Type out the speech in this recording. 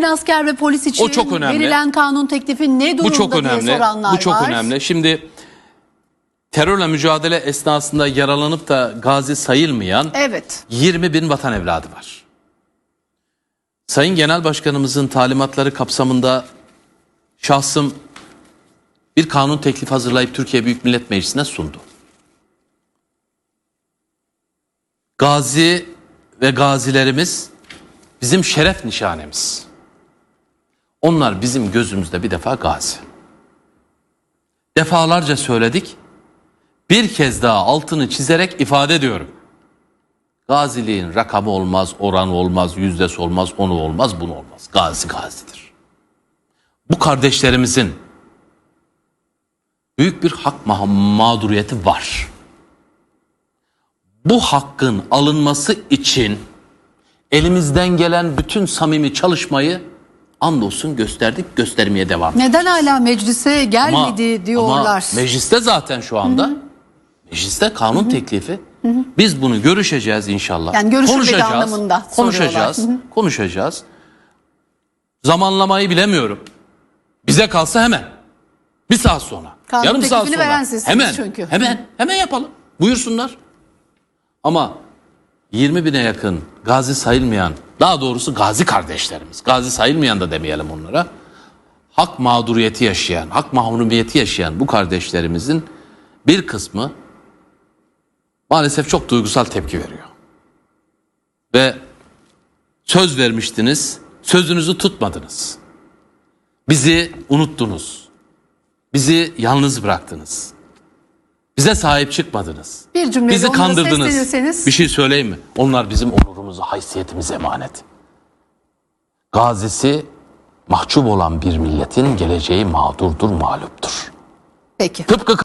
bin asker ve polis için O çok önemli. verilen kanun teklifi ne durumda Bu çok önemli. diye soranlar Bu çok var. önemli. Şimdi terörle mücadele esnasında yaralanıp da gazi sayılmayan Evet. 20 bin vatan evladı var. Sayın Genel Başkanımızın talimatları kapsamında şahsım bir kanun teklifi hazırlayıp Türkiye Büyük Millet Meclisi'ne sundu. Gazi ve gazilerimiz bizim şeref nişanemiz. Onlar bizim gözümüzde bir defa gazi. Defalarca söyledik. Bir kez daha altını çizerek ifade ediyorum. Gaziliğin rakamı olmaz, oranı olmaz, yüzdesi olmaz, onu olmaz, bunu olmaz. Gazi gazidir. Bu kardeşlerimizin büyük bir hak ma- mağduriyeti var. Bu hakkın alınması için elimizden gelen bütün samimi çalışmayı andolsun gösterdik, göstermeye devam Neden hala meclise ama- gelmedi diyorlar. Ama mecliste zaten şu anda. Mecliste kanun teklifi. Biz bunu görüşeceğiz inşallah. Yani konuşacağız. anlamında Konuşacağız. soruyorlar. Konuşacağız. Zamanlamayı bilemiyorum. Bize kalsa hemen. Bir saat sonra. Kanun yarım saat sonra. veren hemen, çünkü. Hemen. Hemen yapalım. Buyursunlar. Ama 20 bine yakın gazi sayılmayan, daha doğrusu gazi kardeşlerimiz, gazi sayılmayan da demeyelim onlara, hak mağduriyeti yaşayan, hak mahrumiyeti yaşayan bu kardeşlerimizin bir kısmı maalesef çok duygusal tepki veriyor. Ve söz vermiştiniz, sözünüzü tutmadınız. Bizi unuttunuz. Bizi yalnız bıraktınız. Bize sahip çıkmadınız. Bir cümleyle Bizi kandırdınız. Bir şey söyleyeyim mi? Onlar bizim onurumuza, haysiyetimize emanet. Gazisi mahcup olan bir milletin geleceği mağdurdur, mağluptur. Peki. Tıpkı